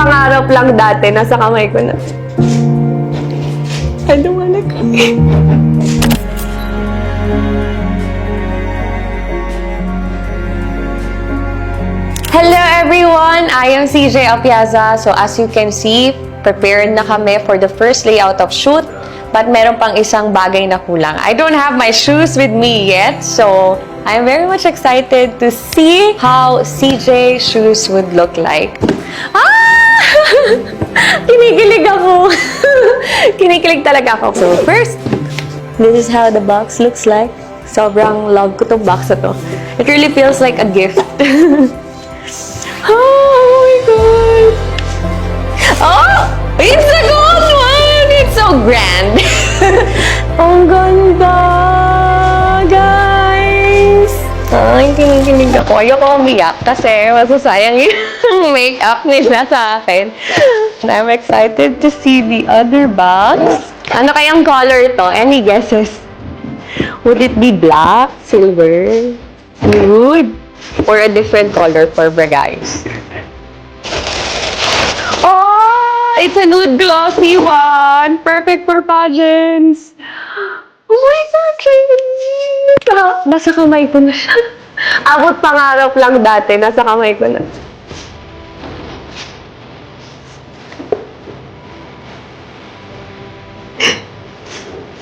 pangarap lang dati, nasa kamay ko na. I don't wanna cry. Hello everyone! I am CJ Apiaza. So as you can see, prepared na kami for the first layout of shoot. But meron pang isang bagay na kulang. I don't have my shoes with me yet. So I'm very much excited to see how CJ shoes would look like. Ah! Kinikilig ako. Kinikilig talaga ako. So first, this is how the box looks like. Sobrang love ko tong box na to. It really feels like a gift. Oh my god! Oh! It's a gold one! It's so grand! Ang ganda! Kinikilig ako. Ayoko umiyak kasi masasayang yung makeup nila sa akin. And I'm excited to see the other box. Ano kayang color to? Any guesses? Would it be black, silver, nude, or a different color for guys? Oh, it's a nude glossy one. Perfect for pageants. Oh my God, nasa kamay ko na siya. Abot pangarap lang dati, nasa kamay ko na.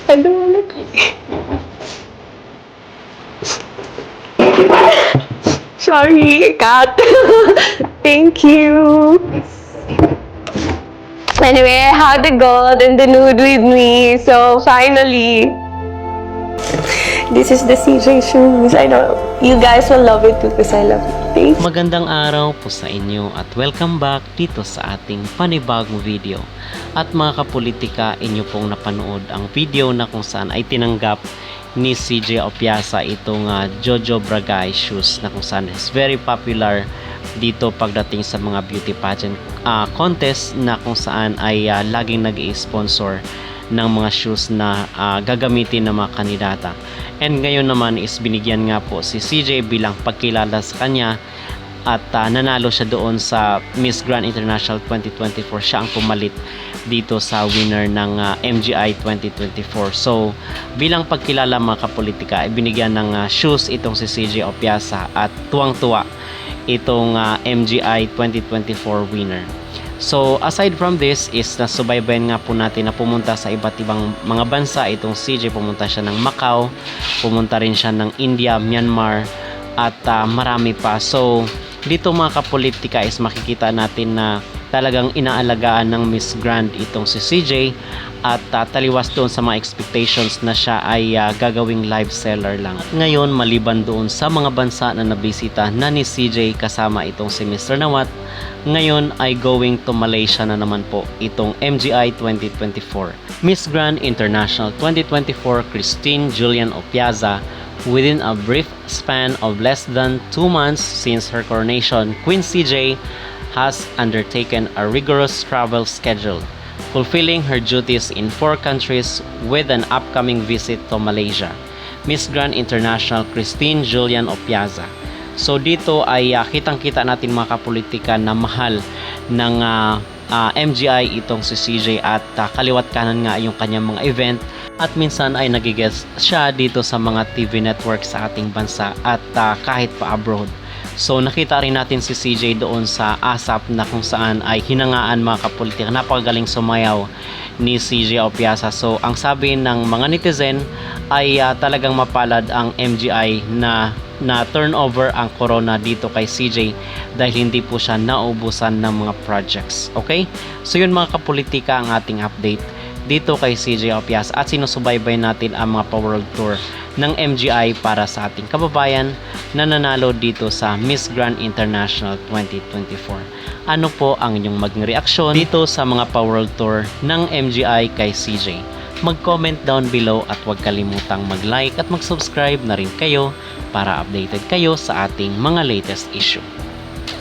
Wanna cry. Sorry, Kat. Thank you. Anyway, I had the gold and the nude with me. So, finally. This is the CJ shoes. I know you guys will love it too because I love it. Thank you. Magandang araw po sa inyo at welcome back dito sa ating panibagong video. At mga kapolitika, inyo pong napanood ang video na kung saan ay tinanggap ni CJ Opiasa itong ah, Jojo Bragay shoes na kung saan is very popular dito pagdating sa mga beauty pageant ah, contest na kung saan ay ah, laging nag sponsor ng mga shoes na ah, gagamitin ng mga kandidata. And ngayon naman is binigyan nga po si CJ bilang pagkilala sa kanya at ah, nanalo siya doon sa Miss Grand International 2024. Siya ang pumalit dito sa winner ng ah, MGI 2024. So, bilang pagkilala mga kapolitika, ibinigyan ng ah, shoes itong si CJ Opiasa at tuwang-tuwa itong ah, MGI 2024 winner. So, aside from this is nasubaybayan nga po natin na pumunta sa iba't ibang mga bansa. Itong CJ pumunta siya ng Macau, pumunta rin siya ng India, Myanmar, at ah, marami pa. So, dito mga kapolitika is makikita natin na talagang inaalagaan ng Miss Grand itong si CJ at ah, taliwas doon sa mga expectations na siya ay ah, gagawing live seller lang. Ngayon, maliban doon sa mga bansa na nabisita na ni CJ kasama itong si Mr. Nawat, ngayon ay going to Malaysia na naman po itong MGI 2024. Miss Grand International 2024 Christine Julian Opiaza within a brief span of less than 2 months since her coronation, Queen CJ has undertaken a rigorous travel schedule, fulfilling her duties in four countries with an upcoming visit to Malaysia. Miss Grand International Christine Julian Opiaza. So dito ay ah, kitang-kita natin mga kapolitika na mahal ng ah, ah, MGI itong si CJ at ah, kaliwat kanan nga yung kanyang mga event at minsan ay nagigest siya dito sa mga TV network sa ating bansa at ah, kahit pa abroad. So nakita rin natin si CJ doon sa ASAP na kung saan ay hinangaan mga kapolitika. Napakagaling sumayaw ni CJ Opiasa. So ang sabi ng mga netizen ay ah, talagang mapalad ang MGI na na turnover ang corona dito kay CJ dahil hindi po siya naubusan ng mga projects. Okay? So yun mga kapolitika ang ating update dito kay CJ Opias at sinusubaybay natin ang mga Power World Tour ng MGI para sa ating kababayan na nanalo dito sa Miss Grand International 2024. Ano po ang inyong maging reaksyon dito sa mga Power World Tour ng MGI kay CJ? Mag-comment down below at huwag kalimutang mag-like at mag-subscribe na rin kayo para updated kayo sa ating mga latest issue.